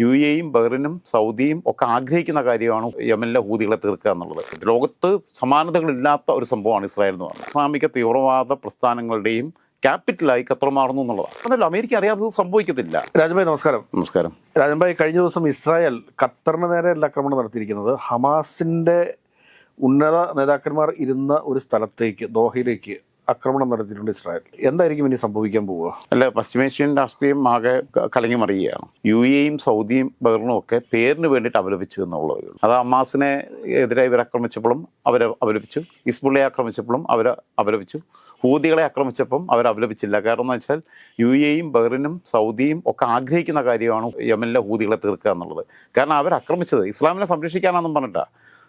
U എയും ബഹ്റിനും സൗദിയും ഒക്കെ ആഗ്രഹിക്കുന്ന കാര്യമാണ് യമനിലെ ഹൂതികളെ തീർക്കുക എന്നുള്ളത്. ലോകത്ത് സമാനതകളില്ലാത്ത ഒരു സംഭവമാണ് ഇസ്രായേൽ എന്ന് പറയുന്നത്. ഇസ്ലാമിക തീവ്രവാദ പ്രസ്ഥാനങ്ങളുടെയും ക്യാപിറ്റലായി ഖത്തർ മാറുന്നു എന്നുള്ളതാണ്. അതല്ല അമേരിക്ക അറിയാത്തത് സംഭവിക്കത്തില്ല. രാജൻഭായ് നമസ്കാരം. നമസ്കാരം. രാജൻഭായ് കഴിഞ്ഞ ദിവസം ഇസ്രായേൽ ഖത്തറിന് നേരെയല്ല ആക്രമണം നടത്തിയിരിക്കുന്നത് ഹമാസിന്റെ ഉന്നത നേതാക്കന്മാർ ഇരുന്ന ഒരു സ്ഥലത്തേക്ക് ദോഹയിലേക്ക്. ആക്രമണം നടത്തിയിട്ടുണ്ട് ഇസ്രായേൽ എന്തായിരിക്കും ഇനി സംഭവിക്കാൻ പോവുക? അല്ല പശ്ചിമേഷ്യൻ രാഷ്ട്രീയം ആകെ ക- കലങ്ങി മറിയുകയാണ്. യു എയും സൗദിയും ബഹ്റിനും ഒക്കെ പേരിന് വേണ്ടിയിട്ട് അപലപിച്ചു എന്നുള്ളതേ അത് അമ്മാസിനെ എതിരെ ഇവർ ആക്രമിച്ചപ്പോഴും അവർ അപലപിച്ചു. ഇസ്ബുള്ളയെ ആക്രമിച്ചപ്പോഴും അവർ അപലപിച്ചു. ഹൂതികളെ ആക്രമിച്ചപ്പം അവർ അപലപിച്ചില്ല. കാരണം എന്ന് വെച്ചാൽ യു എയും ബഹ്റിനും സൗദിയും ഒക്കെ ആഗ്രഹിക്കുന്ന കാര്യമാണ് യമനിലെ ഹൂതികളെ തീർക്കുക എന്നുള്ളത്. കാരണം അവർ ആക്രമിച്ചത് ഇസ്ലാമിനെ സംരക്ഷിക്കാനാണെന്നും പറഞ്ഞിട്ടാ.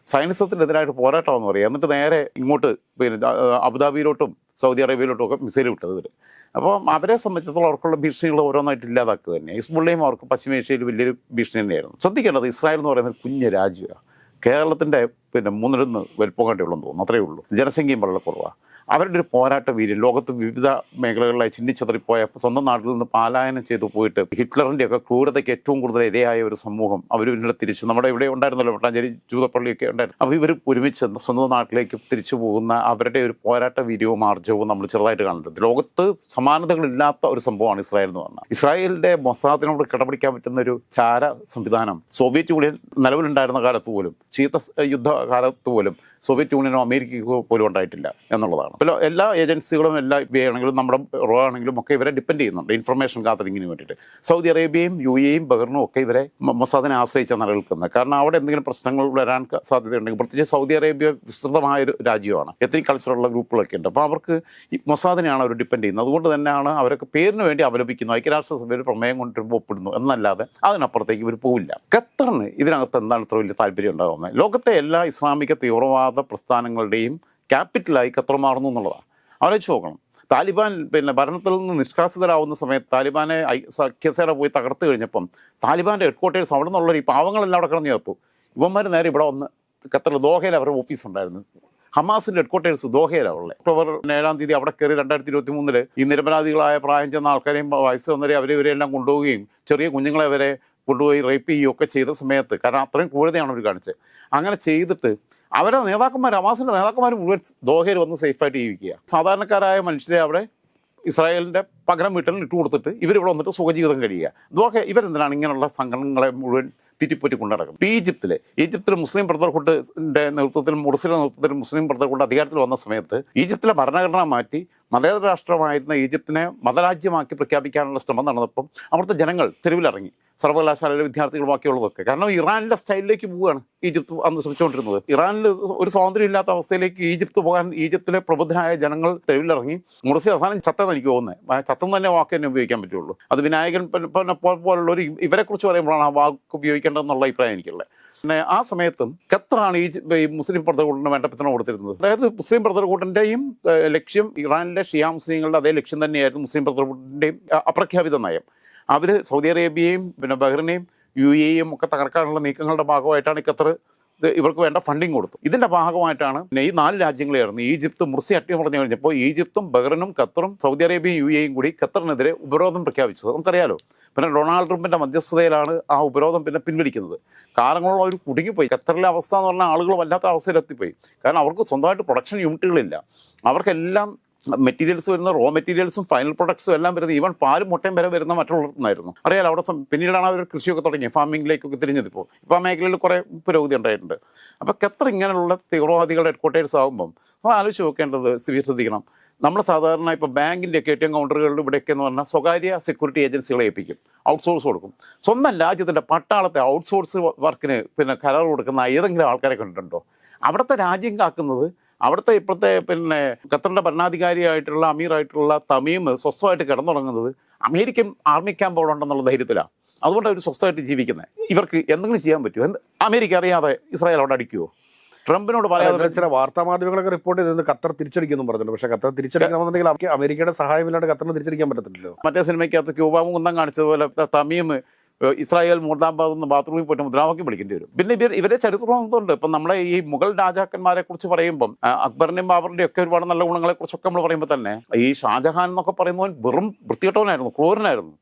സൈനിസത്തിനെതിരായിട്ട് പോരാട്ടമാണെന്ന് പറയാം. എന്നിട്ട് നേരെ ഇങ്ങോട്ട് പിന്നെ അബുദാബിയിലോട്ടും സൗദി അറേബ്യയിലോട്ടും ഒക്കെ മിസൈൽ വിട്ടത് ഇവർ അപ്പോൾ അവരെ സംബന്ധിച്ചിടത്തോളം അവർക്കുള്ള ഭീഷണികൾ ഓരോന്നായിട്ട് ഇല്ലാതാക്കുക തന്നെ. ഹിസ്ബുള്ളയും അവർക്ക് പശ്ചിമേഷ്യയിൽ വലിയൊരു ഭീഷണി തന്നെയായിരുന്നു. ശ്രദ്ധിക്കേണ്ടത് ഇസ്രായേൽ എന്ന് പറയുന്നത് കുഞ്ഞ് രാജ്യമാണ്. കേരളത്തിന്റെ പിന്നെ മൂന്നിലൊന്ന് വലിപ്പം കണ്ടുള്ളൂ തോന്നുന്നു. അത്രയേ ഉള്ളൂ. ജനസംഖ്യയും വളരെ കുറവാണ് അവരുടെ ഒരു പോരാട്ട വീര്യം. ലോകത്ത് വിവിധ മേഖലകളിലായി ചിന്നിച്ചതറിപ്പോയ സ്വന്തം നാട്ടിൽ നിന്ന് പാലായനം ചെയ്തു പോയിട്ട് ഹിറ്റ്ലറിന്റെ ഒക്കെ ക്രൂരതയ്ക്ക് ഏറ്റവും കൂടുതൽ ഇരയായ ഒരു സമൂഹം അവർ പിന്നീട് തിരിച്ച് നമ്മുടെ ഇവിടെ ഉണ്ടായിരുന്നല്ലോ വട്ടാഞ്ചേരി ജൂതപ്പള്ളിയൊക്കെ ഉണ്ടായിരുന്നു. അപ്പോൾ ഇവർ ഒരുമിച്ച് സ്വന്തം നാട്ടിലേക്ക് തിരിച്ചു പോകുന്ന അവരുടെ ഒരു പോരാട്ട വീര്യവും ആർജവും നമ്മൾ ചെറുതായിട്ട് കാണുന്നുണ്ട്. ലോകത്ത് സമാനതകളില്ലാത്ത ഒരു സംഭവമാണ് ഇസ്രായേൽ എന്ന് പറഞ്ഞാൽ. ഇസ്രായേലിന്റെ മൊസാദിനോട് കിടപിടിക്കാൻ പറ്റുന്ന ഒരു ചാര സംവിധാനം സോവിയറ്റ് യൂണിയൻ നിലവിലുണ്ടായിരുന്ന കാലത്ത് പോലും ചീത്ത യുദ്ധ കാലത്ത് പോലും സോവിയറ്റ് യൂണിയനോ അമേരിക്കയ്ക്കോ പോലും ഉണ്ടായിട്ടില്ല എന്നുള്ളതാണ്. അപ്പോൾ എല്ലാ ഏജൻസികളും എല്ലാ ആണെങ്കിലും നമ്മുടെ റോ ആണെങ്കിലും ഒക്കെ ഇവരെ ഡിപ്പെൻഡ് ചെയ്യുന്നുണ്ട്. ഇൻഫർമേഷൻ ഗാദറിങ്ങിന് വേണ്ടിയിട്ട്. സൗദി അറേബ്യയും യു എയും ബഹ്റിനും ഒക്കെ ഇവരെ മൊസാദിനെ ആശ്രയിച്ചാണ് നിലനിൽക്കുന്നത് കാരണം അവിടെ എന്തെങ്കിലും പ്രശ്നങ്ങൾ വരാൻ സാധ്യതയുണ്ടെങ്കിൽ പ്രത്യേകിച്ച് സൗദി അറേബ്യ വിസ്തൃതമായ ഒരു രാജ്യമാണ്. എത്രയും കൾച്ചറുള്ള ഗ്രൂപ്പുകളൊക്കെ ഉണ്ട്. അപ്പോൾ അവർക്ക് ഈ മൊസാദിനെയാണ് അവർ ഡിപ്പെൻഡ് ചെയ്യുന്നത്. അതുകൊണ്ട് തന്നെയാണ് അവരൊക്കെ പേരിന് വേണ്ടി അപലപിക്കുന്നു ഐക്യരാഷ്ട്രസഭയിൽ പ്രമേയം കൊണ്ടുവരുമ്പോൾ ഒപ്പിടുന്നു എന്നല്ലാതെ അതിനപ്പുറത്തേക്ക് ഇവർ പോവില്ല. ഖത്തറിന് ഇതിനകത്ത് എന്താണ് ഇത്ര വലിയ താല്പര്യം ഉണ്ടാകുന്നത്? ലോകത്തെ എല്ലാ ഇസ്ലാമിക തീവ്രവാദ പ്രസ്ഥാനങ്ങളുടെയും ക്യാപിറ്റലായി ഖത്തർ മാറുന്നു എന്നുള്ളതാണ്. ആലോചിച്ച് നോക്കണം. താലിബാൻ പിന്നെ ഭരണത്തിൽ നിന്ന് നിഷ്കാസിതരാകുന്ന സമയത്ത് താലിബാനെ സഖ്യസേന പോയി തകർത്ത് കഴിഞ്ഞപ്പം താലിബാന്റെ ഹെഡ്ക്വാർട്ടേഴ്സ് അവിടെ നിന്നുള്ളവർ ഈ പാവങ്ങളെല്ലാം അവിടെ കിടന്ന് ചേർത്തു. ഇവന്മാർ നേരെ ഇവിടെ വന്ന് ഖത്തറിൽ ദോഹയിൽ അവരുടെ ഓഫീസ് ഉണ്ടായിരുന്നു. ഹമാസിന്റെ ഹെഡ്ക്വാർട്ടേഴ്സ് ദോഹയിലാണ് ഉള്ളത് ഒക്ടോബർ ഏഴാം തീയതി അവിടെ കയറി രണ്ടായിരത്തി ഇരുപത്തി മൂന്നിൽ ഈ നിരപരാധികളായ പ്രായം ചെന്ന ആൾക്കാരെയും വയസ്സ് വന്നവരെ അവരെ ഇവരെല്ലാം കൊണ്ടുപോവുകയും ചെറിയ കുഞ്ഞുങ്ങളെ വരെ കൊണ്ടുപോയി റേപ്പ് ചെയ്യുകയൊക്കെ ചെയ്ത സമയത്ത് കാരണം അത്രയും ക്രൂരതയാണ് അവർ കാണിച്ചത്. അങ്ങനെ ചെയ്തിട്ട് അവരെ നേതാക്കന്മാർ ഹമാസിന്റെ നേതാക്കന്മാർ മുഴുവൻ ദോഹയിൽ വന്ന് സേഫായിട്ട് ജീവിക്കുക. സാധാരണക്കാരായ മനുഷ്യരെ അവിടെ ഇസ്രായേലിന്റെ പകരം വീട്ടിൽ ഇട്ട് കൊടുത്തിട്ട് ഇവരിവിടെ വന്നിട്ട് സുഖജീവിതം കഴിയുക. ദോഹ ഇവരെന്തിനാണ് ഇങ്ങനെയുള്ള സംഘടനകളെ മുഴുവൻ തിറ്റിപ്പറ്റി കൊണ്ടു നടക്കുന്നത് ഇപ്പോൾ ഈജിപ്തിൽ ഈജിപ്തിൽ മുസ്ലിം ബ്രദർഹുഡിന്റെ നേതൃത്വത്തിൽ മുർസിലെ നേതൃത്വത്തിൽ മുസ്ലിം ബ്രദർഹുഡ് അധികാരത്തിൽ വന്ന സമയത്ത് ഈജിപ്തിലെ ഭരണഘടന മാറ്റി മതേതര രാഷ്ട്രമായിരുന്ന ഈജിപ്തിനെ മതരാജ്യമാക്കി പ്രഖ്യാപിക്കാനുള്ള ശ്രമം നടന്നപ്പം അവിടുത്തെ ജനങ്ങൾ തെരുവിലിറങ്ങി. സർവകലാശാലയിലെ വിദ്യാർത്ഥികൾ ബാക്കിയുള്ളതൊക്കെ കാരണം ഇറാനിലെ സ്റ്റൈലിലേക്ക് പോവുകയാണ് ഈജിപ്ത് അന്ന് ശ്രമിച്ചുകൊണ്ടിരുന്നത്. ഇറാനിൽ ഒരു സ്വാതന്ത്ര്യം ഇല്ലാത്ത അവസ്ഥയിലേക്ക് ഈജിപ്ത് പോകാൻ ഈജിപ്തിലെ പ്രബുദ്ധരായ ജനങ്ങൾ തെരുവിലിറങ്ങി മുറിച്ച് അവസാനം ചത്തെന്ന് എനിക്ക് തോന്നുന്നത് ചത്തം തന്നെ വാക്ക് തന്നെ ഉപയോഗിക്കാൻ പറ്റുള്ളൂ. അത് വിനായകൻ പോലുള്ള ഒരു ഇവരെക്കുറിച്ച് ഇവരെ കുറിച്ച് പറയുമ്പോഴാണ് ആ വാക്ക് ഉപയോഗിക്കേണ്ടതെന്നുള്ള അഭിപ്രായം എനിക്കുള്ളത്. പിന്നെ ആ സമയത്തും ഖത്തറാണ് ഈ മുസ്ലിം ബ്രദർഹുഡിന് വേണ്ട പിന്തുണ കൊടുത്തിരുന്നത്. അതായത് മുസ്ലിം ബ്രദർഹുഡിന്റെയും ലക്ഷ്യം ഇറാനിലെ ഷിയാ മുസ്ലിങ്ങളുടെ അതേ ലക്ഷ്യം തന്നെയായിരുന്നു മുസ്ലിം ബ്രദർഹുഡിന്റെയും അപ്രഖ്യാപിത നയം. അവർ സൗദി അറേബ്യയും പിന്നെ ബഹ്റിനെയും യു എയും ഒക്കെ തകർക്കാനുള്ള നീക്കങ്ങളുടെ ഭാഗമായിട്ടാണ് ഖത്തർ ഇവർക്ക് വേണ്ട ഫണ്ടിങ് കൊടുത്തു ഇതിന്റെ ഭാഗമായിട്ടാണ് ഈ നാല് രാജ്യങ്ങളായിരുന്നു ഈജിപ്ത് മുർസി അട്ടി പറഞ്ഞു കഴിഞ്ഞപ്പോൾ ഈജിപ്തും ബഹ്റിനും ഖത്തറും സൗദി അറേബ്യയും യു എയും കൂടി ഖത്തറിനെതിരെ ഉപരോധം പ്രഖ്യാപിച്ചത്. നമുക്കറിയാലോ പിന്നെ ഡൊണാൾഡ് ട്രംപിന്റെ മധ്യസ്ഥതയിലാണ് ആ ഉപരോധം പിന്നെ പിൻവലിക്കുന്നത്. കാലങ്ങളോളം അവർ കുടുങ്ങിപ്പോയി. ഖത്തറിലെ അവസ്ഥ എന്ന് പറഞ്ഞാൽ ആളുകൾ വല്ലാത്ത അവസ്ഥയിലെത്തിപ്പോയി. കാരണം അവർക്ക് സ്വന്തമായിട്ട് പ്രൊഡക്ഷൻ യൂണിറ്റുകളില്ല അവർക്കെല്ലാം മെറ്റീരിയൽസ് വരുന്ന റോ മെറ്റീരിയൽസും ഫൈനൽ പ്രൊഡക്ട്സും എല്ലാം വരുന്നത് ഈവൻ പാലും മുട്ടയും വരെ വരുന്ന മറ്റുള്ളവർന്നായിരുന്നു അറിയാലോ അവിടെ പിന്നീടാണ് അവർ കൃഷിയൊക്കെ തുടങ്ങിയത്. ഫാമിങ്ങിലേക്കൊക്കെ തിരിഞ്ഞത് ഇപ്പോൾ ഇപ്പോൾ ആ മേഖലയിൽ കുറേ പുരോഗതി ഉണ്ടായിട്ടുണ്ട്. അപ്പോൾ ഖത്തർ ഇങ്ങനെയുള്ള തീവ്രവാദികളുടെ ഹെഡ്ക്വാർട്ടേഴ്സ് ആകുമ്പം അപ്പോൾ ആലോചിച്ച് നോക്കേണ്ടത് ശ്രദ്ധിക്കണം. നമ്മൾ സാധാരണ ഇപ്പോൾ ബാങ്കിന്റെ എ ടി എം കൗണ്ടറുകളിൽ ഇവിടെയൊക്കെ എന്ന് പറഞ്ഞാൽ സ്വകാര്യ സെക്യൂരിറ്റി ഏജൻസികളെ ഏൽപ്പിക്കും. ഔട്ട്സോഴ്സ് കൊടുക്കും. സ്വന്തം രാജ്യത്തിന്റെ പട്ടാളത്തെ ഔട്ട്സോഴ്സ് വർക്കിന് പിന്നെ കരാർ കൊടുക്കുന്ന ഏതെങ്കിലും ആൾക്കാരെ കണ്ടിട്ടുണ്ടോ? അവിടുത്തെ രാജ്യം കാക്കുന്നത് അവിടുത്തെ ഇപ്പോഴത്തെ പിന്നെ ഖത്തറിന്റെ ഭരണാധികാരിയായിട്ടുള്ള അമീറായിട്ടുള്ള തമീം സ്വസ്ഥമായിട്ട് കിടന്നുറങ്ങുന്നത് അമേരിക്കൻ ആർമി ക്യാമ്പ് അവിടെ ഉണ്ടെന്നുള്ള ധൈര്യത്തിലാണ് അതുകൊണ്ട് അവർ സ്വസ്ഥമായിട്ട് ജീവിക്കുന്നത് ഇവർക്ക് എന്തെങ്കിലും ചെയ്യാൻ പറ്റുമോ? എന്ത് അമേരിക്ക അറിയാതെ ഇസ്രായേൽ അവിടെ അടിക്കുമോ ട്രംപിനോട് പറയാതെ ചില വാർത്താ മാധ്യമങ്ങളൊക്കെ റിപ്പോർട്ട് ചെയ്തത് ഖത്തർ തിരിച്ചടിക്കുന്നു പറഞ്ഞിട്ടുണ്ട്. പക്ഷേ ഖത്തർ തിരിച്ചടിക്കണമെന്നുണ്ടെങ്കിൽ അവർക്ക് അമേരിക്കയുടെ സഹായമില്ലാണ്ട് ഖത്തറിന് തിരിച്ചടിക്കാൻ പറ്റത്തില്ലല്ലോ. മറ്റേ സിനിമയ്ക്കകത്ത് ക്യൂബാവും കുന്തം കാണിച്ചതുപോലെ തമീം ഇസ്രായേൽ മൂർദാബാദ് എന്ന് ബാത്റൂമിൽ പോയിട്ട് മുദ്രാവാക്യം വിളിക്കേണ്ടി വരും. പിന്നെ ഇവർ ഇവരെ ചരിത്രമുണ്ട് ഇപ്പം നമ്മളെ ഈ മുഗൾ രാജാക്കന്മാരെ കുറിച്ച് പറയുമ്പം അക്ബറിനെയും ബാബറിന്റെയും ഒക്കെ ഒരുപാട് നല്ല ഗുണങ്ങളെ കുറിച്ചൊക്കെ നമ്മൾ പറയുമ്പോൾ തന്നെ ഈ ഷാജഹാൻ എന്നൊക്കെ പറയുന്നവൻ വെറും വൃത്തികെട്ടവനായിരുന്നു ക്രൂരനായിരുന്നു.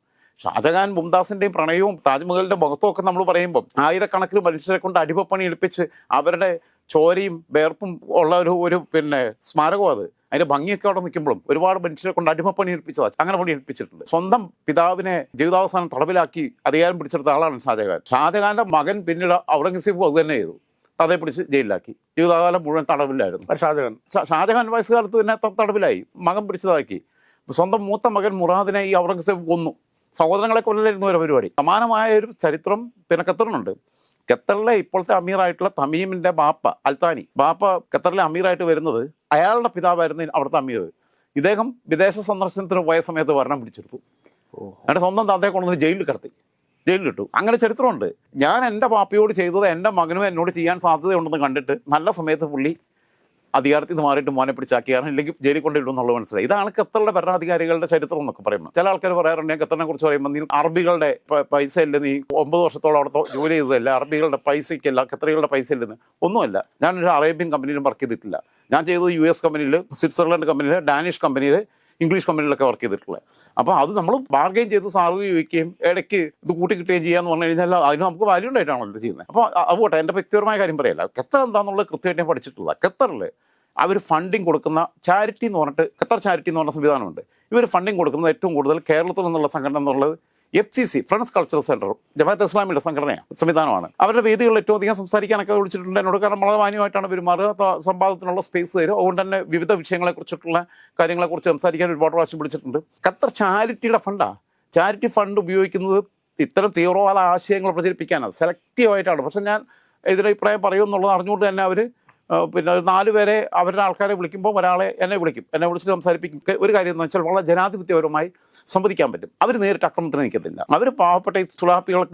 ഷാജഹാൻ മുംതാസിന്റെയും പ്രണയവും താജ്മഹലിന്റെ മുഖത്തും ഒക്കെ നമ്മൾ പറയുമ്പോൾ ആയിരക്കണക്കിന് മനുഷ്യരെ കൊണ്ട് അടിമപ്പണി എടുപ്പിച്ച് അവരുടെ ചോരയും വേർപ്പും ഉള്ള ഒരു ഒരു പിന്നെ സ്മാരകം അത്. അതിന്റെ ഭംഗിയൊക്കെ അവിടെ നിൽക്കുമ്പോഴും ഒരുപാട് മനുഷ്യരെ കൊണ്ട് അടിമപ്പണി ഏൽപ്പിച്ചതാ അങ്ങനെ പണി ഏൽപ്പിച്ചിട്ടുണ്ട്. സ്വന്തം പിതാവിനെ ജീവിതാവസാനം തടവിലാക്കി അധികാരം പിടിച്ചെടുത്ത ആളാണ് ഷാജഹാൻ. ഷാജഹാന്റെ മകൻ പിന്നീട് ഔറംഗസീബ് അത് തന്നെ ചെയ്തു. തതയെ പിടിച്ച് ജയിലിലാക്കി. ജീവിതകാലം മുഴുവൻ തടവിലായിരുന്നു. ഷാജഹാൻ ഷാജഹാൻ വയസ്സുകാലത്ത് തന്നെ തടവിലായി. മകൻ പിടിച്ചതാക്കി. സ്വന്തം മൂത്ത മകൻ മുറാദിനെ ഈ ഔറംഗസീബ് കൊന്നു. സഹോദരങ്ങളെ കൊല്ലായിരുന്നു ഒരു പരിപാടി. സമാനമായ ഒരു ചരിത്രം പിന്നെ ഖത്തറിനുണ്ട് ഖത്തറിലെ ഇപ്പോഴത്തെ അമീറായിട്ടുള്ള തമീമിന്റെ ബാപ്പ അൽത്താനി. ബാപ്പ ഖത്തറിലെ അമീറായിട്ട് വരുന്നത് അയാളുടെ പിതാവായിരുന്നു അവിടുത്തെ അമീർ. ഇദ്ദേഹം വിദേശ സന്ദർശനത്തിന് പോയ സമയത്ത് ഭരണം പിടിച്ചെടുത്തു. എന്നിട്ട് സ്വന്തം തന്തയെ കൊണ്ടുവന്ന് ജയിലിൽ കിടത്തി. ജയിലിലിട്ടു അങ്ങനെ ചരിത്രമുണ്ട്. ഞാൻ എന്റെ പാപ്പയോട് ചെയ്തത് എന്റെ മകനും എന്നോട് ചെയ്യാൻ സാധ്യതയുണ്ടെന്ന് കണ്ടിട്ട് നല്ല സമയത്ത് പുള്ളി അധികാരത്തിൽ നിന്ന് മാറിയിട്ട് മോനെ പിടിച്ചാക്കിയാണ് ഇല്ലെങ്കിൽ ജയിലിൽ കൊണ്ടിടും എന്നുള്ളത് മനസ്സിലായി. ഇതാണ് ഖത്തറിലെ ഭരണാധികാരികളുടെ ചരിത്രം എന്നൊക്കെ പറയുന്നത്. ചില ആൾക്കാർ പറയാറുണ്ട് ഞാൻ ഖത്തറിനെ കുറിച്ച് പറയുമ്പോൾ നീ അറബികളുടെ പൈസ ഇല്ല നീ ഒമ്പത് വർഷത്തോളം അവിടെ ജോലി ചെയ്തതല്ല അറബികളുടെ പൈസയ്ക്കല്ല ഖത്തറികളുടെ പൈസ ഇല്ലെന്ന്. ഒന്നുമല്ല. ഞാനൊരു അറേബ്യൻ കമ്പനിയിലും വർക്ക് ചെയ്തിട്ടില്ല. ഞാൻ ചെയ്തത് യു എസ് കമ്പനിയിൽ സ്വിറ്റ്സർലൻഡ് കമ്പനിയിൽ ഡാനിഷ് കമ്പനിയിൽ ഇംഗ്ലീഷ് കമ്പനികളിലൊക്കെ വർക്ക് ചെയ്തിട്ടുള്ളത്. അപ്പോൾ അത് നമ്മൾ ബാർഗെയിൻ ചെയ്ത് സാലറി ചോദിക്കുകയും ഇടയ്ക്ക് ഇത് കൂട്ടി കിട്ടുകയും ചെയ്യാന്ന് പറഞ്ഞു കഴിഞ്ഞാൽ അതിന് നമുക്ക് വാല്യൂ ഉണ്ടായിട്ടാണല്ലോ ചെയ്യുന്നത്. അപ്പോൾ അതുപോട്ടെ എന്റെ വ്യക്തിപരമായ കാര്യം പറയല്ല. ഖത്തർ എന്താണെന്നുള്ളത് കൃത്യമായിട്ട് ഞാൻ പഠിച്ചിട്ടുള്ള ഖത്തറിൽ അവർ ഫണ്ടിങ് കൊടുക്കുന്ന ചാരിറ്റി എന്ന് പറഞ്ഞിട്ട് ഖത്തർ ചാരിറ്റി എന്ന് പറഞ്ഞ സംവിധാനമുണ്ട്. ഇവർ ഫണ്ടിങ് കൊടുക്കുന്നത് ഏറ്റവും കൂടുതൽ കേരളത്തിൽ നിന്നുള്ള സംഘടന എന്നുള്ളത് F C C friends cultural സെന്ററും ജമാഅത്ത് ഇസ്ലാമിയുടെ സംഘടനയാണ് സംവിധാനമാണ്. അവരുടെ വേദികളിൽ ഏറ്റവും അധികം സംസാരിക്കാനൊക്കെ വിളിച്ചിട്ടുണ്ട് എന്നോട്. കാരണം വളരെ മാന്യമായിട്ടാണ് പെരുമാറുക സംവാദത്തിനുള്ള സ്പേസ് തരും. അതുകൊണ്ട് തന്നെ വിവിധ വിഷയങ്ങളെക്കുറിച്ചിട്ടുള്ള കാര്യങ്ങളെക്കുറിച്ച് സംസാരിക്കാൻ ഒരുപാട് പ്രാവശ്യം വിളിച്ചിട്ടുണ്ട്. ഖത്തർ ചാരിറ്റിയുടെ ഫണ്ടാണ് ചാരിറ്റി ഫണ്ട് ഉപയോഗിക്കുന്നത് ഇത്തരം തീവ്രവാദ ആശയങ്ങൾ പ്രചരിപ്പിക്കാനാണ് സെലക്റ്റീവായിട്ടാണ് പക്ഷെ ഞാൻ ഇതിനഭിപ്രായം പറയുമെന്നുള്ളത് അറിഞ്ഞുകൊണ്ട് തന്നെ അവർ പിന്നെ നാല് പേരെ അവരുടെ ആൾക്കാരെ വിളിക്കുമ്പോൾ ഒരാളെ എന്നെ വിളിക്കും. എന്നെ വിളിച്ചിട്ട് സംസാരിപ്പിക്കും. ഒരു കാര്യം എന്ന് വെച്ചാൽ വളരെ ജനാധിപത്യപരമായി സംവദിക്കാൻ പറ്റും. അവർ നേരിട്ട് ആക്രമണത്തിന് നിൽക്കത്തില്ല. അവർ പാവപ്പെട്ട ഈ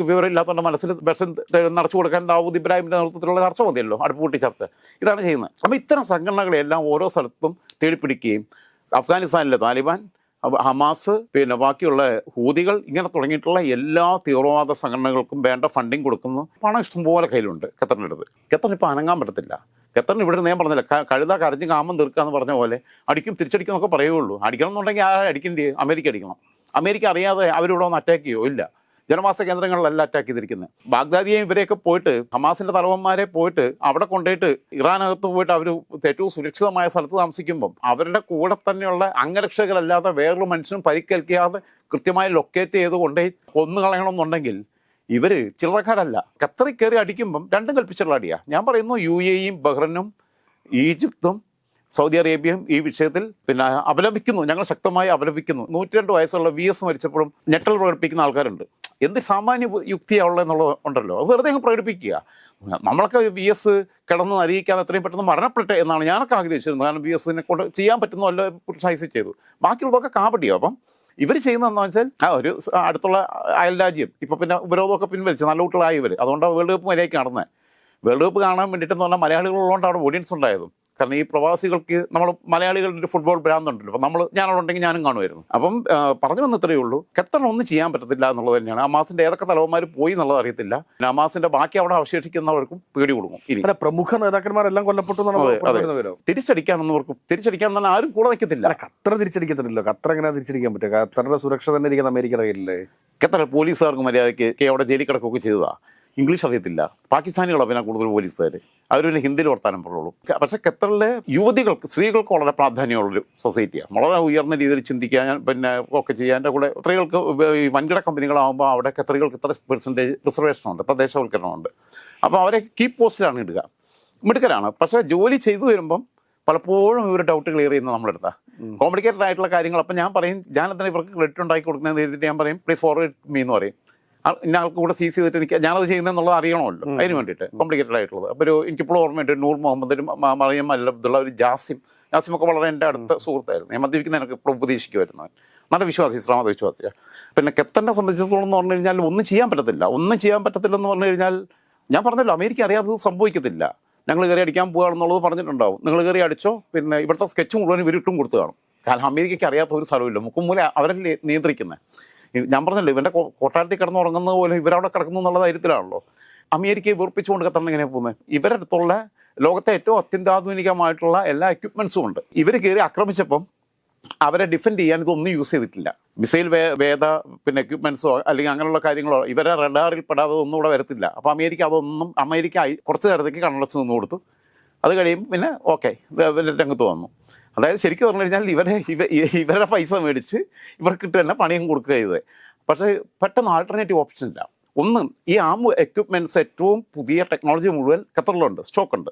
വിവരമില്ലാത്തവരുടെ മനസ്സിൽ വിഷം നടച്ചു കൊടുക്കാൻ ദാവൂദ് ഇബ്രാഹിമിന്റെ നേതൃത്വത്തിലുള്ള ചർച്ച മതിയല്ലോ. അടുപ്പ് കൂട്ടി ചർച്ച. ഇതാണ് ചെയ്യുന്നത്. അപ്പോൾ ഇത്തരം സംഘടനകളെല്ലാം ഓരോ സ്ഥലത്തും തേടിപ്പിടിക്കുകയും അഫ്ഗാനിസ്ഥാനിലെ താലിബാൻ ഹമാസ് പിന്നെ ബാക്കിയുള്ള ഹൂതികൾ ഇങ്ങനെ തുടങ്ങിയിട്ടുള്ള എല്ലാ തീവ്രവാദ സംഘടനകൾക്കും വേണ്ട ഫണ്ടിങ് കൊടുക്കുന്നു. പണം ഇഷ്ടംപോലെ കയ്യിലുണ്ട് ഖത്തറിന്റെ അടുത്ത്. ഖത്തറിന് ഇപ്പോൾ അനങ്ങാൻ പറ്റത്തില്ല. ഖത്തറിന് ഇവിടെ ഞാൻ പറഞ്ഞില്ല കഴുത കരഞ്ഞ് കാമം തീർക്കുക എന്ന് പറഞ്ഞ പോലെ അടിക്കും തിരിച്ചടിക്കും എന്നൊക്കെ പറയുള്ളൂ അടിക്കണം എന്നുണ്ടെങ്കിൽ ആ അടിക്കേണ്ടി? അമേരിക്ക അടിക്കണം. അമേരിക്ക അറിയാതെ അവരിവിടെ ഒന്ന് അറ്റാക്ക് ചെയ്യോ ഇല്ല. ജനവാസ കേന്ദ്രങ്ങളിലല്ല അറ്റാക്ക് ചെയ്തിരിക്കുന്നത് ബാഗ്ദാദിയെയും ഇവരെയൊക്കെ പോയിട്ട് ഹമാസിന്റെ തലവന്മാരെ പോയിട്ട് അവിടെ കൊണ്ടുപോയിട്ട് ഇറാനകത്ത് പോയിട്ട് അവർ ഏറ്റവും സുരക്ഷിതമായ സ്ഥലത്ത് താമസിക്കുമ്പം അവരുടെ കൂടെ തന്നെയുള്ള അംഗരക്ഷകരല്ലാതെ വേറൊരു മനുഷ്യനും പരിക്കേൽക്കാതെ കൃത്യമായി ലൊക്കേറ്റ് ചെയ്ത് കൊണ്ടുപോയി കൊന്നു കളയണമെന്നുണ്ടെങ്കിൽ ഇവർ ചില്ലറക്കാരല്ല. ഖത്തറിൽ കയറി അടിക്കുമ്പം രണ്ടും കൽപ്പിച്ചുള്ള അടിയാണ് ഞാൻ പറയുന്നു യു എയും ബഹ്റനും ഈജിപ്തും സൗദി അറേബ്യയും ഈ വിഷയത്തിൽ പിന്നെ അപലപിക്കുന്നു ഞങ്ങൾ ശക്തമായി അപലപിക്കുന്നു. നൂറ്റി രണ്ട് വയസ്സുള്ള വി എസ് മരിച്ചപ്പോഴും ഞെട്ടൽ പ്രകടിപ്പിക്കുന്ന ആൾക്കാരുണ്ട്. എന്ത് സാമാന്യ യുക്തിയാണുള്ളത് എന്നുള്ളത് ഉണ്ടല്ലോ. വെറുതെ അങ്ങ് പ്രകടിപ്പിക്കുക. നമ്മളൊക്കെ വി എസ് കിടന്ന് അറിയിക്കാതെ എത്രയും പെട്ടെന്ന് മരണപ്പെട്ടെ എന്നാണ് ഞാനൊക്കെ ആഗ്രഹിച്ചിരുന്നത്. കാരണം വി എസിനെ കൊണ്ട് ചെയ്യാൻ പറ്റുന്ന വല്ല പുരുഷായിസ് ചെയ്തു. ബാക്കിയുള്ളതൊക്കെ കാപടിയോ. അപ്പം ഇവർ ചെയ്യുന്നതെന്ന് വെച്ചാൽ ആ ഒരു അടുത്തുള്ള അയൽ രാജ്യം ഇപ്പം പിന്നെ ഉപരോധമൊക്കെ പിൻവലിച്ചു. നല്ല കുട്ടികളായി ഇവർ അതുകൊണ്ടാണ് വേൾഡ് കപ്പ് മര്യാദയ്ക്ക് നടന്നത് വേൾഡ് കപ്പ് കാണാൻ വേണ്ടിയിട്ടെന്ന് പറഞ്ഞാൽ മലയാളികളുള്ളതുകൊണ്ട് അവിടെ ഓഡിയൻസ് ഉണ്ടായതും. കാരണം ഈ പ്രവാസികൾക്ക് നമ്മൾ മലയാളികളുടെ ഒരു ഫുട്ബോൾ ഭ്രാന്തുണ്ടല്ലോ അപ്പം നമ്മൾ ഞാനവിടെ ഉണ്ടെങ്കിൽ ഞാനും കാണുമായിരുന്നു. അപ്പം പറഞ്ഞു വന്നത്രേ ഉള്ളൂ. ഖത്തറിന് ഒന്നും ചെയ്യാൻ പറ്റത്തില്ല എന്നുള്ളത് തന്നെയാണ്. അമാസിന്റെ ഏതൊക്കെ തലവന്മാർ പോയി എന്നുള്ളത് അറിയത്തില്ല. പിന്നെ അമാസിന്റെ ബാക്കി അവിടെ അവശേഷിക്കുന്നവർക്കും പേടി കൊടുക്കും ഇനി. പ്രമുഖ നേതാക്കന്മാരെല്ലാം കൊല്ലപ്പെട്ടു തിരിച്ചടിക്കാനൊന്നും തിരിച്ചടിക്കാനൊന്നവർക്കും തിരിച്ചടിക്കാൻ തന്നെ ആരും കൂടെ നിൽക്കത്തില്ല. ഖത്തർ തിരിച്ചടിക്കത്തില്ലല്ലോ. ഖത്തർ എങ്ങനെ തിരിച്ചടിക്കാൻ പറ്റും ഖത്തറിന്റെ സുരക്ഷ തന്നെ ഇരിക്കുന്ന അമേരിക്കയുടെ കയ്യിലല്ലേ? ഖത്തർ പോലീസുകാർക്ക് മര്യാദയ്ക്ക് അവിടെ ജയിലിൽ കിടക്കുകയൊക്കെ ചെയ്തതാ. ഇംഗ്ലീഷ് അറിയത്തില്ല. പാകിസ്ഥാനികളോ പിന്നെ കൂടുതൽ പോലീസുകാർ അവർ പിന്നെ ഹിന്ദിയിൽ വർത്താനം പറയുള്ളൂ പക്ഷെ ഖത്തറിലെ യുവതികൾക്ക് സ്ത്രീകൾക്ക് വളരെ പ്രാധാന്യമുള്ളൊരു സൊസൈറ്റിയാണ്. വളരെ ഉയർന്ന രീതിയിൽ ചിന്തിക്കാൻ പിന്നെ ഒക്കെ ചെയ്യാൻ എന്റെ കൂടെ സ്ത്രീകൾക്ക് ഈ വൻകിട കമ്പനികളാകുമ്പോൾ അവിടെ ഖത്തറികൾക്ക് ഇത്ര പെർസെന്റേജ് റിസർവേഷനുണ്ട് തദ്ദേശവൽക്കരണമുണ്ട് അപ്പോൾ അവരെ കീപ് പോസ്റ്റിലാണ് ഇടുക. മിടുക്കരാണ്. പക്ഷേ ജോലി ചെയ്തു വരുമ്പം പലപ്പോഴും ഇവർ ഡൗട്ട് ക്ലിയർ ചെയ്യുന്നത് നമ്മളെടുത്താ കോംപ്ലിക്കേറ്റഡ് ആയിട്ടുള്ള കാര്യങ്ങൾ. അപ്പം ഞാൻ പറയും ഞാൻ എന്തിനാ ഇവർക്ക് ക്രെഡിറ്റ് ഉണ്ടാക്കി കൊടുക്കുന്നതെന്ന് എഴുതിയിട്ട് ഞാൻ പറയും പ്ലീസ് ഫോർവേഡ് മീ എന്ന് പറയും. ഇന്ന ആൾക്ക് കൂടെ സീസ് ചെയ്തിട്ട് എനിക്ക് ഞാനത് ചെയ്യുന്നതെന്നുള്ളത് അറിയണമല്ലോ. അതിന് വേണ്ടിയിട്ട് കോംപ്ലിക്കേറ്റഡ് ആയിട്ടുള്ളത്. അപ്പോൾ ഒരു എനിക്കിപ്പോഴും ഓർമ്മയുണ്ട് നൂർ മുഹമ്മദിനും മറിയം മറിയം അല്ലബ്ദുള്ള ഒരു ജാസിം. ജാസിമൊക്കെ വളരെ എന്റെ അടുത്ത സുഹൃത്തായിരുന്നു. ഞാൻ മദ്യപിക്കുന്ന എനിക്ക് ഇപ്പോൾ ഉപദേശിക്കുമായിരുന്നു നല്ല വിശ്വാസി ഇസ്ലാമത വിശ്വാസിയാണ് പിന്നെ ഖത്തറിനെ സംബന്ധിച്ചിടത്തോളം എന്ന് പറഞ്ഞു കഴിഞ്ഞാൽ ഒന്നും ചെയ്യാൻ പറ്റത്തില്ല. ഒന്നും ചെയ്യാൻ പറ്റത്തില്ലെന്ന് പറഞ്ഞു കഴിഞ്ഞാൽ ഞാൻ പറഞ്ഞല്ലോ അമേരിക്ക അറിയാത്തത് സംഭവിക്കത്തില്ല. ഞങ്ങൾ കയറി അടിക്കാൻ പോകുകയാണെന്നുള്ളത് പറഞ്ഞിട്ടുണ്ടാവും. നിങ്ങൾ കയറി അടിച്ചോ പിന്നെ ഇവിടുത്തെ സ്കെച്ച് മുഴുവൻ ഇവരിട്ടും കൊടുത്തു കാണും. കാരണം അമേരിക്കയ്ക്ക് അറിയാത്ത ഒരു സ്ഥലമില്ല മുക്കുമൂല അവരല്ലേ നിയന്ത്രിക്കുന്നത് ഞാൻ പറഞ്ഞല്ലോ ഇവന്റെ കൊട്ടാരത്തിൽ കിടന്നുറങ്ങുന്നത് പോലെ ഇവരവിടെ കിടക്കുന്നു എന്നുള്ള ധൈര്യത്തിലാണല്ലോ. അമേരിക്കയെ വീർപ്പിച്ചുകൊണ്ട് ഖത്തറിന് എങ്ങനെയാണ് പോകുന്നത് ഇവരുടെ അടുത്തുള്ള ലോകത്തെ ഏറ്റവും അത്യന്താധുനികമായിട്ടുള്ള എല്ലാ എക്യുപ്മെൻസും ഉണ്ട്. ഇവർ കയറി ആക്രമിച്ചപ്പം അവരെ ഡിഫെൻഡ് ചെയ്യാൻ ഇതൊന്നും യൂസ് ചെയ്തിട്ടില്ല. മിസൈൽ വേ വേദ പിന്നെ എക്യുപ്മെൻസോ അല്ലെങ്കിൽ അങ്ങനെയുള്ള കാര്യങ്ങളോ ഇവരെ റഡാറിൽ പെടാതെ ഒന്നും ഇവിടെ വരത്തില്ല. അപ്പോൾ അമേരിക്ക അതൊന്നും അമേരിക്ക കുറച്ച് നേരത്തേക്ക് കണ്ണടച്ച് നിന്ന് കൊടുത്തു അത് കഴിയുമ്പോൾ പിന്നെ ഓക്കെ രംഗത്ത് വന്നു. അതായത് ശരിക്കും പറഞ്ഞു കഴിഞ്ഞാൽ ഇവരെ ഇവ ഇവരുടെ പൈസ മേടിച്ച് ഇവർക്ക് തന്നെ പണിയും കൊടുക്കുക ചെയ്തത്. പക്ഷേ പെട്ടെന്ന് ആൾട്ടർനേറ്റീവ് ഓപ്ഷൻ ഇല്ല. ഒന്ന് ഈ ആം എക്യുപ്മെന്റ്സ് ഏറ്റവും പുതിയ ടെക്നോളജി മുഴുവൻ ഖത്തറിലുണ്ട് സ്റ്റോക്ക് ഉണ്ട്.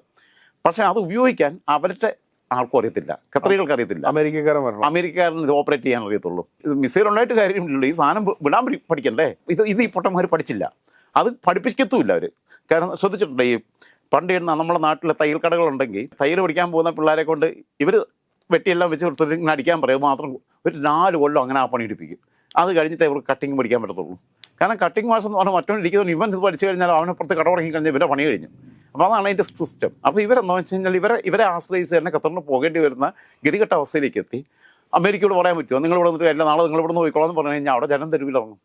പക്ഷേ അത് ഉപയോഗിക്കാൻ അവരുടെ ആർക്കും അറിയത്തില്ല. ഖത്തറികൾക്ക് അറിയത്തില്ല. അമേരിക്കക്കാരൻ അമേരിക്കക്കാരൻ ഇത് ഓപ്പറേറ്റ് ചെയ്യാൻ അറിയത്തുള്ളൂ. ഇത് മിസൈൽ ഉണ്ടായിട്ട് കാര്യമില്ലല്ലോ. ഈ സാധനം വിടാൻ പഠിക്കണ്ടേ? ഇത് ഇത് ഈ പൊട്ടന്മാർ പഠിച്ചില്ല. അത് പഠിപ്പിക്കത്തുമില്ല അവർ കാരണം ശ്രദ്ധിച്ചിട്ടുണ്ട് ഈ പണ്ട് നമ്മുടെ നാട്ടിലെ തയ്യൽ കടകളുണ്ടെങ്കിൽ തയ്യൽ പഠിക്കാൻ പോകുന്ന പിള്ളേരെ കൊണ്ട് ഇവർ വെട്ടിയെല്ലാം വെച്ച് കൊടുത്തിട്ട് അടിക്കാൻ പറയും. മാത്രം ഒരു നാല് കൊല്ലം അങ്ങനെ ആ പണി എടുപ്പിക്കും അത് കഴിഞ്ഞിട്ട് ഇവർക്ക് കട്ടിങ് പഠിക്കാൻ പറ്റത്തുള്ളൂ. കാരണം കട്ടിങ് മാസം എന്ന് പറഞ്ഞാൽ മറ്റൊന്നും ഇരിക്കുന്ന ഇവൻ ഇത് പഠിച്ചു കഴിഞ്ഞാൽ അവനപ്പുറത്ത് കട തുടങ്ങി കഴിഞ്ഞാൽ ഇവരെ പണി കഴിഞ്ഞു. അപ്പോൾ അതാണ് അതിന്റെ സിസ്റ്റം അപ്പോൾ ഇവരെന്താ വെച്ച് കഴിഞ്ഞാൽ ഇവരെ ഇവരെ ആശ്രയിച്ച് തന്നെ ഖത്തറിന് പോകേണ്ടി വരുന്ന ഗതികെട്ട അവസ്ഥയിലേക്ക് എത്തി. അമേരിക്കയോട് പറയാൻ പറ്റുമോ? നിങ്ങൾ ഇവിടെ വന്നിട്ട് എല്ലാ നാളെ നിങ്ങൾ ഇവിടെ നിന്ന് പോയിക്കോളാം എന്ന് പറഞ്ഞു കഴിഞ്ഞാൽ അവിടെ ജനം തെരുവിലിറങ്ങും.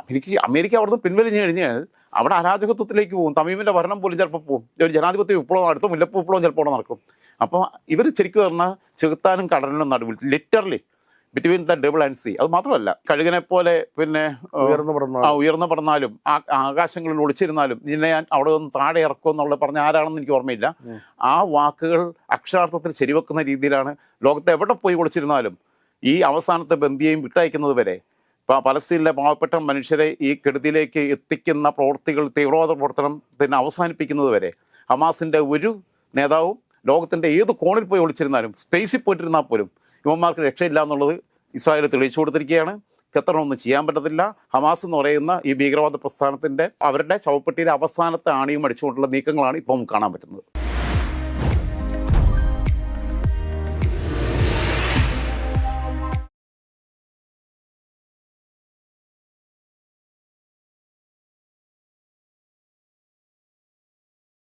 അമേരിക്ക അമേരിക്ക അവിടെ നിന്ന് പിൻവലിഞ്ഞു കഴിഞ്ഞാൽ അവിടെ അരാജകത്വത്തിലേക്ക് പോകും. തമീമിന്റെ ഭരണം പോലും ചിലപ്പോൾ പോകും. ഒരു ജനാധിപത്യ വിപ്ലവം അടുത്ത മുല്ലപ്പ് വിപ്ലവം ചിലപ്പോൾ അവിടെ നടക്കും. അപ്പോൾ ഇവർ ശരിക്കും പറഞ്ഞാൽ ചെകുത്താനും കടലിനും നടുവിൽ literally between the devil and sea അത് മാത്രമല്ല കഴുകനെ പോലെ പിന്നെ ഉയർന്നു ആ ആകാശങ്ങളിൽ ഒളിച്ചിരുന്നാലും നിന്നെ ഞാൻ അവിടെ ഒന്ന് താഴെ ഇറക്കും എന്നുള്ളത് പറഞ്ഞ ആരാണെന്ന് എനിക്ക് ഓർമ്മയില്ല. ആ വാക്കുകൾ അക്ഷരാർത്ഥത്തിൽ ശരിവെക്കുന്ന രീതിയിലാണ് ലോകത്ത് എവിടെ പോയി ഒളിച്ചിരുന്നാലും ഈ അവസാനത്തെ ബന്ധിയെയും വിട്ടയക്കുന്നത് വരെ ഇപ്പോൾ പലസ്തീനിലെ പാവപ്പെട്ട മനുഷ്യരെ ഈ കെടുതിയിലേക്ക് എത്തിക്കുന്ന പ്രവൃത്തികൾ തീവ്രവാദ പ്രവർത്തനത്തിന് അവസാനിപ്പിക്കുന്നത് വരെ ഹമാസിന്റെ ഒരു നേതാവും ലോകത്തിന്റെ ഏത് കോണിൽ പോയി ഒളിച്ചിരുന്നാലും സ്പേസിൽ പോയിട്ടിരുന്നാൽ പോലും ഇവന്മാർക്ക് രക്ഷയില്ല എന്നുള്ളത് ഇസ്രായേൽ തെളിയിച്ചു കൊടുത്തിരിക്കുകയാണ്. ഖത്തറിനൊന്നും ചെയ്യാൻ പറ്റത്തില്ല. ഹമാസ് എന്ന് പറയുന്ന ഈ ഭീകരവാദ പ്രസ്ഥാനത്തിന്റെ അവരുടെ ചവപ്പെട്ടിയിലെ അവസാനത്തെ ആണിയും അടിച്ചുകൊണ്ടുള്ള നീക്കങ്ങളാണ് ഇപ്പോൾ കാണാൻ പറ്റുന്നത്.